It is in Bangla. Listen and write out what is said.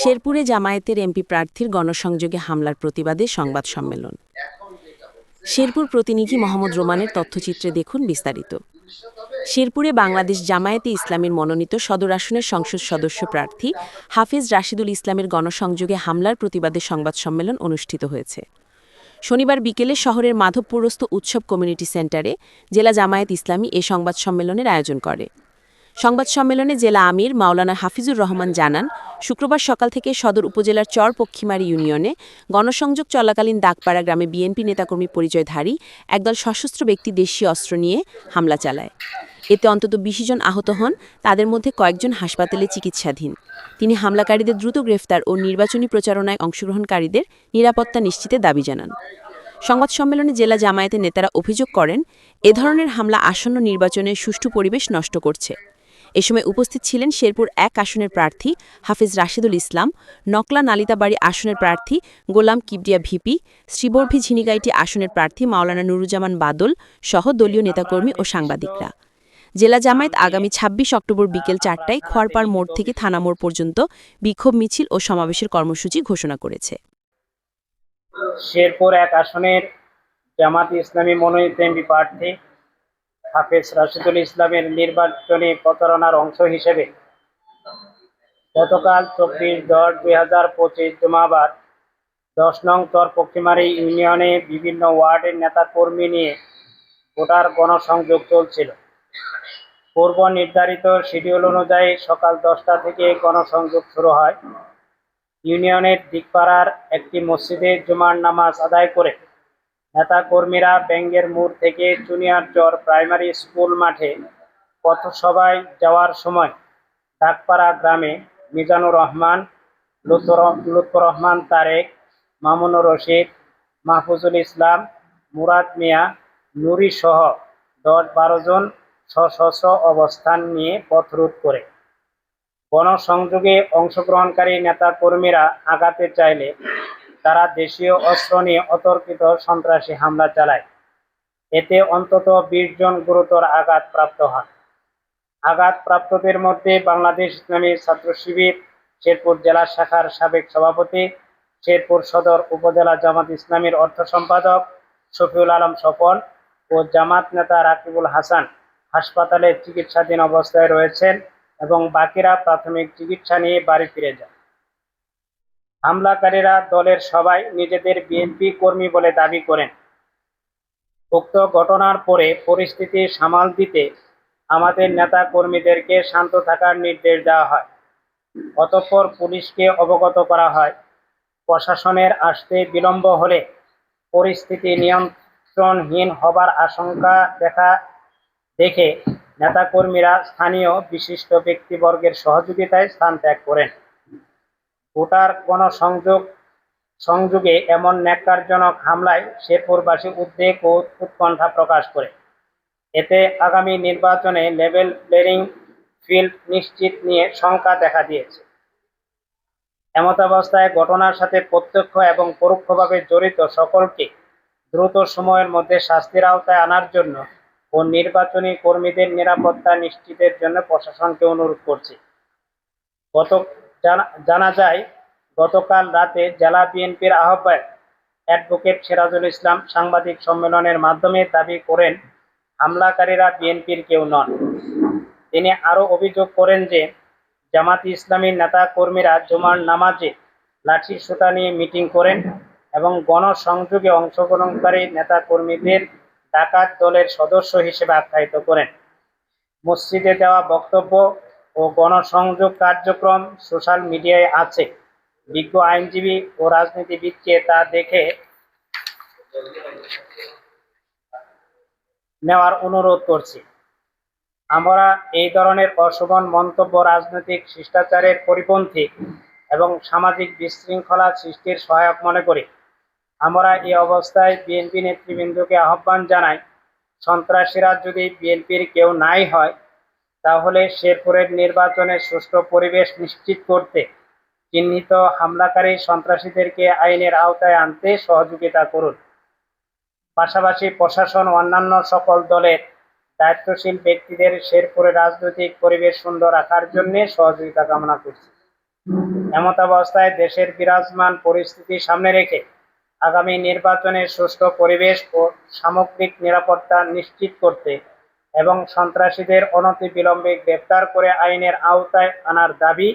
শেরপুরে জামায়াতের এমপি প্রার্থীর গণসংযোগে হামলার প্রতিবাদে সংবাদ সম্মেলন। শেরপুর প্রতিনিধি মোহাম্মদ রোমানের তথ্যচিত্রে দেখুন বিস্তারিত। শেরপুরে বাংলাদেশ জামায়াতে ইসলামের মনোনীত সদর আসনের সংসদ সদস্য প্রার্থী হাফিজ রাশিদুল ইসলামের গণসংযোগে হামলার প্রতিবাদে সংবাদ সম্মেলন অনুষ্ঠিত হয়েছে। শনিবার বিকেলে শহরের মাধবপুরস্থ উৎসব কমিউনিটি সেন্টারে জেলা জামায়াত ইসলামী এ সংবাদ সম্মেলনের আয়োজন করে। সংবাদ সম্মেলনে জেলা আমির মাওলানা হাফিজুর রহমান জানান, শুক্রবার সকাল থেকে সদর উপজেলার চর পক্ষিমারি ইউনিয়নে গণসংযোগ চলাকালীন দাগপাড়া গ্রামে বিএনপি নেতাকর্মী পরিচয়ধারী একদল সশস্ত্র ব্যক্তি দেশীয় অস্ত্র নিয়ে হামলা চালায়। এতে অন্তত বিশ জন আহত হন, তাদের মধ্যে কয়েকজন হাসপাতালে চিকিৎসাধীন। তিনি হামলাকারীদের দ্রুত গ্রেফতার ও নির্বাচনী প্রচারণায় অংশগ্রহণকারীদের নিরাপত্তা নিশ্চিতে দাবি জানান। সংবাদ সম্মেলনে জেলা জামায়াতের নেতারা অভিযোগ করেন, এ ধরনের হামলা আসন্ন নির্বাচনে সুষ্ঠু পরিবেশ নষ্ট করছে। এ সময় উপস্থিত ছিলেন শেরপুর এক আসনের প্রার্থী হাফিজ রাশিদুল ইসলাম, নকলা নালিতাবাড়ি আসনের প্রার্থী গোলাম কিবরিয়া ভিপি, শ্রীবর্ভী ঝিনিগাইটি আসনের প্রার্থী মাওলানা নুরুজ্জামান বাদল সহ দলীয় নেতাকর্মী ও সাংবাদিকরা। জেলা জামায়াত আগামী ২৬ অক্টোবর বিকেল চারটায় খোয়ারপাড় মোড় থেকে থানা মোড় পর্যন্ত বিক্ষোভ মিছিল ও সমাবেশের কর্মসূচি ঘোষণা করেছে। শেরপুর এক আসনের জামাত ইসলামী মনোনীত এমপি প্রার্থী হাফেজ রাশিদুল ইসলামের নির্বাচনী প্রচারণার অংশ হিসেবে গতকাল চব্বিশ দশ দুই হাজার পঁচিশ জুমাবার দশ নং চর পক্ষিমারি ইউনিয়নে বিভিন্ন ওয়ার্ডের নেতাকর্মী নিয়ে ভোটার গণসংযোগ চলছিল। পূর্ব নির্ধারিত শিডিউল অনুযায়ী সকাল দশটা থেকে গণসংযোগ শুরু হয়। ইউনিয়নের দিকপাড়ার একটি মসজিদে জুমার নামাজ আদায় করে নেতাকর্মীরা ব্যাঙ্গের মোড় থেকে জুনিয়র চর প্রাইমারি স্কুল মাঠে পথসভায় যাওয়ার সময় ডাকপাড়া গ্রামে মিজানুর রহমান, লুৎফর রহমান তারেক, মামুনুর রশিদ, মাহফুজুল ইসলাম, মুরাদ মিয়া, নুরি সহ দশ বারো জন সশস্ত্র অবস্থান নিয়ে পথরোধ করে। গণসংযোগে অংশগ্রহণকারী নেতা কর্মীরা আঘাতে চাইলে তারা দেশীয় অস্ত্র নিয়ে অতর্কিত সন্ত্রাসী হামলা চালায়। এতে অন্তত বিশ জন গুরুতর আঘাত প্রাপ্ত হন। আঘাতপ্রাপ্তদের মধ্যে বাংলাদেশ ইসলামী ছাত্র শিবির, শেরপুর জেলা শাখার সাবেক সভাপতি, শেরপুর সদর উপজেলা জামাত ইসলামীর অর্থ সম্পাদক শফিউল আলম স্বপন ও জামাত নেতা রাকিবুল হাসান হাসপাতালে চিকিৎসাধীন অবস্থায় রয়েছেন এবং বাকিরা প্রাথমিক চিকিৎসা নিয়ে বাড়ি ফিরে যান। হামলাকারীরা দলের সবাই নিজেদের বিএনপি কর্মী বলে দাবি করেন। উক্ত ঘটনার পরে পরিস্থিতি সামাল দিতে আমাদের নেতা কর্মীদেরকে শান্ত থাকার নির্দেশ দেওয়া হয়। অতঃপর পুলিশকে অবগত করা হয়। প্রশাসনের আসতে বিলম্ব হলে পরিস্থিতি নিয়ন্ত্রণহীন হবার আশঙ্কা দেখা দেখে নেতাকর্মীরা স্থানীয় বিশিষ্ট ব্যক্তিবর্গের সহযোগিতায় স্থান ত্যাগ করেন। ভোটার গণসংযোগ সংযোগে এমন ন্যাক্কারজনক হামলায় শেরপুরবাসী উদ্বেগ ও উৎকণ্ঠা প্রকাশ করে। এতে আগামী নির্বাচনে লেভেল প্লেয়িং ফিল্ড নিশ্চিত নিয়ে শঙ্কা দেখা দিয়েছে। এমতাবস্থায় ঘটনার সাথে প্রত্যক্ষ এবং পরোক্ষভাবে জড়িত সকলকে দ্রুত সময়ের মধ্যে শাস্তির আওতায় আনার জন্য ও নির্বাচনী কর্মীদের নিরাপত্তা নিশ্চিতের জন্য প্রশাসনকে অনুরোধ করছি। গত জানা- যায়, গতকাল রাতে জেলা বিএনপির আহ্বায়ক অ্যাডভোকেট সিরাজুল ইসলাম সাংবাদিক সম্মেলনের মাধ্যমে দাবি করেন, হামলাকারীরা বিএনপির কেউ নন। তিনি আরও অভিযোগ করেন যে, জামাত ইসলামীর নেতা কর্মীরা জুমার নামাজে লাঠির সোটা নিয়ে মিটিং করেন এবং গণসংযোগে অংশগ্রহণকারী নেতা কর্মীদের ডাকাত দলের সদস্য হিসেবে আখ্যায়িত করেন। মসজিদে দেওয়া বক্তব্য ও গণসংযোগ কার্যক্রম সোশ্যাল মিডিয়ায় আছে। বিজ্ঞ আইনজীবী ও রাজনীতিবিদকে তা দেখে নেওয়ার অনুরোধ করছি। আমরা এই ধরনের অশোভন মন্তব্য, রাজনৈতিক শিষ্টাচারের পরিপন্থী এবং সামাজিক বিশৃঙ্খলা সৃষ্টির সহায়ক মনে করি। আমরা এই অবস্থায় বিএনপি নেতৃবৃন্দকে আহ্বান জানাই, সন্ত্রাসীরা যদি বিএনপির কেউ নাই হয় তাহলে শেরপুরের নির্বাচনের সুষ্ঠু পরিবেশ নিশ্চিত করতে চিহ্নিত হামলাকারী সন্ত্রাসীদেরকে আইনের আওতায় আনতে সহযোগিতা করুন। পাশাপাশি প্রশাসন অন্যান্য সকল দলের দায়িত্বশীল ব্যক্তিদের শেরপুরে রাজনৈতিক পরিবেশ সুন্দর রাখার জন্য সহযোগিতা কামনা করছি। এমতাবস্থায় দেশের বিরাজমান পরিস্থিতি সামনে রেখে আগামী নির্বাচনে সুষ্ঠু পরিবেশ ও সামগ্রিক নিরাপত্তা নিশ্চিত করতে এবং সন্ত্রাসীদের অনতিবিলম্বে গ্রেপ্তার করে আইনের আওতায় আনার দাবি